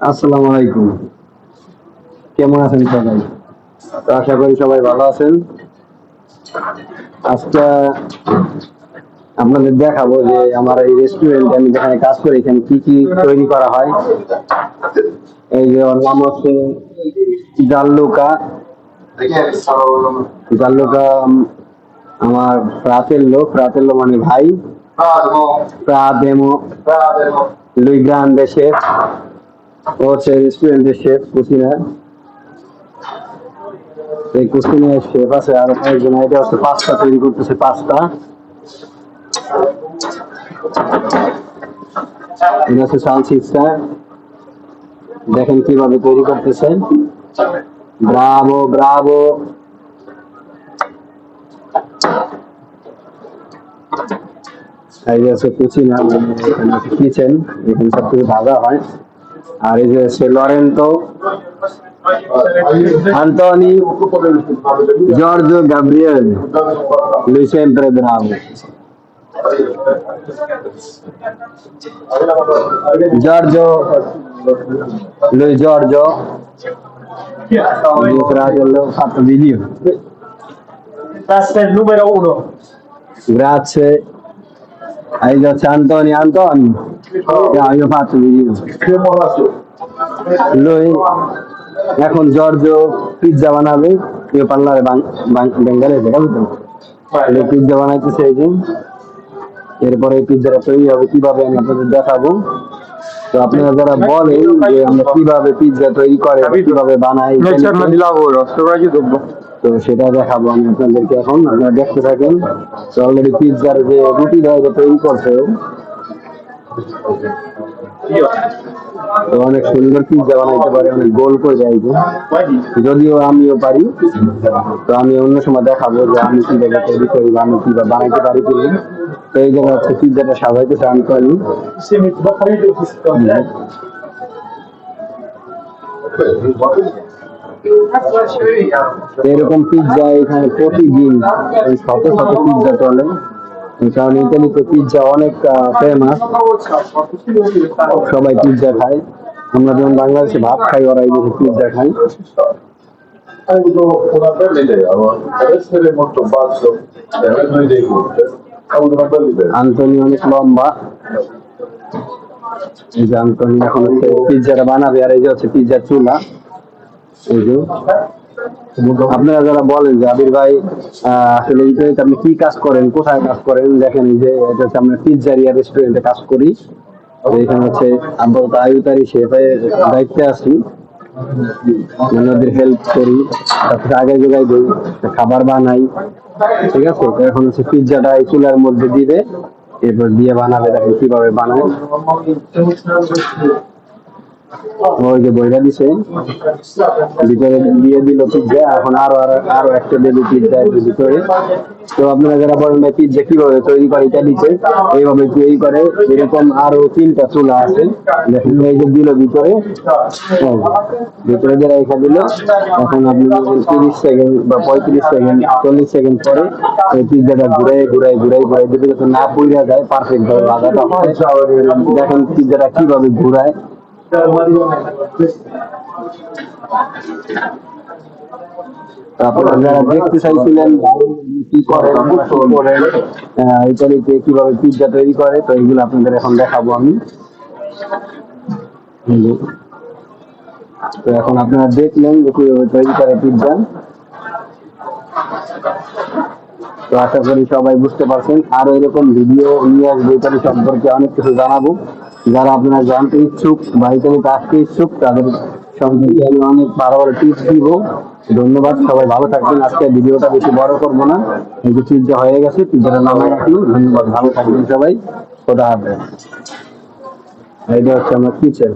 আসসালামু আলাইকুম। কেমন আছেন সবাই? আশা করি সবাই ভালো আছেন। আজকে আপনাদের দেখাবো যে আমার এই রেস্টুরেন্টে আমি যেখানে কাজ করি, এখানে কি কি তৈরি করা হয়। এই যে নাম হচ্ছে জাল্লুকা জাল্লুকা আমার মানে ভাই। প্রাদেমো। লুই গ্রান্ডে হচ্ছে রেস্টুরেন্টের শেফ এই শেফ আছে আর কয়েকজন পাস্তা তৈরি করতেছে, পাস্তা। এটা হচ্ছে সালসিক্সটা দেখেন কীভাবে তৈরি করতেছে। Bravo bravo. এই যে হচ্ছে কুচিনা কিচেন এখানে সব কিছু ভাজা হয়। আর এই যে হচ্ছে লরেন্টো Antoni Giorgio Gabriele lui sempre bravo Giorgio lui Giorgio mio fratello ha fatto video Tasta il numero uno. grazie hai detto Antoni Antoni no, io ho fatto video lui এখন জর্জ পিৎজা বানাবে। কেউ পার্লারে বেঙ্গালে বুঝলেন pizza বানাইতেছে এই যে। এরপরে এই পিৎজাটা তৈরি হবে কীভাবে আমি আপনাদের দেখাবো। তো আপনারা যারা বলেন যে আমরা কীভাবে পিৎজা তৈরি করে কীভাবে বানাই. তো? সেটা দেখাবো আমি আপনাদেরকে এখন আপনারা দেখতে থাকেন। তো অলরেডি পিৎজার যে রুটি তৈরি করছে অনেক সুন্দর পিৎজা বানাইতে পারে, অনেক গোল করে যায় যদিও আমিও পারি, তো আমি অন্য সময় দেখাবো যে আমি কীভাবে তৈরি করি বা আমি কীভাবে বানাইতে পারি কি তো এই জায়গায় হচ্ছে পিৎজাটা সাজাইতেছে আমি fare. এরকম পিৎজা এখানে প্রতিদিন শত শত পিৎজা চলে। কারণে ইতালিতে পিৎজা অনেক ফেমাস সবাই পিৎজা খায়। আমরা যেমন বাংলাদেশে ভাত খাই, ওরা এই পিৎজা খাই. আন্তনি অনেক লম্বা। এই যে আন্তনি এখন হচ্ছে পিৎজাটা বানাবে, আর এই যে হচ্ছে পিৎজার চুলা। এই যে। আপনারা যারা বলেন যে আবির ভাই আসলে ইন্টারনেটে আপনি কি কাজ করেন, কোথায় কাজ করেন, দেখেন যে এটা হচ্ছে আমরা পিৎজারিয়া রেস্টুরেন্টে কাজ করি। এখানে হচ্ছে আপাতত আয়ুতারি শেফের দায়িত্বে মানে হেল্প করি, তারপরে আগে জায়গায় দিই খাবার বানাই, ঠিক আছে? এখন হচ্ছে পিৎজাটা এই চুলার মধ্যে দিবে, এরপর দিয়ে বানাবে দেখেন কীভাবে বানায়। ওই বইটা দিছে, ভিতরে দিয়ে দিল পিৎজা এখন আরও আরও একটা দেবে ভিতরে তো আপনারা যারা বলেন পিৎজা কীভাবে তৈরি করে, এটা এইভাবে তৈরি করে, এরকম আরও তিনটা চুলা আছে। যে দিল ভিতরে। ভিতরে দিল। এখন আপনি তিরিশ সেকেন্ড বা পঁয়ত্রিশ সেকেন্ড চল্লিশ সেকেন্ড পরে এই পিৎজাটা ঘুরে দিবে যাতে না পুড়িয়া যায় পারফেক্ট ভাবে লাগাটা দেখেন পিৎজাটা কীভাবে ঘুরায়। আপনারা দেখতে চাইছিলেন কি করে কীভাবে পিৎজা তৈরি করে, তো এইগুলো আপনাদের এখন দেখাবো আমি। তো এখন আপনারা দেখলেন যে কীভাবে তৈরি করে পিৎজা তো আশা করি সবাই বুঝতে পারছেন। আরও এরকম ভিডিও নিয়ে আসব সম্পর্কে অনেক কিছু জানাব। যারা আপনারা জানতে ইচ্ছুক বা ইতালিতে আসতে ইচ্ছুক, তাদের সম্পর্কে আমি অনেক ভালো ভালো টিপস দিব। ধন্যবাদ, সবাই ভালো থাকবেন। আজকে ভিডিওটা বেশি বড় করব না। এই চিন্তা হয়ে গেছে পিৎজাটা নামাই রাখি। ধন্যবাদ, ভালো থাকবেন সবাই। খোদা হাফেজ। এইটা হচ্ছে আমার কিচেন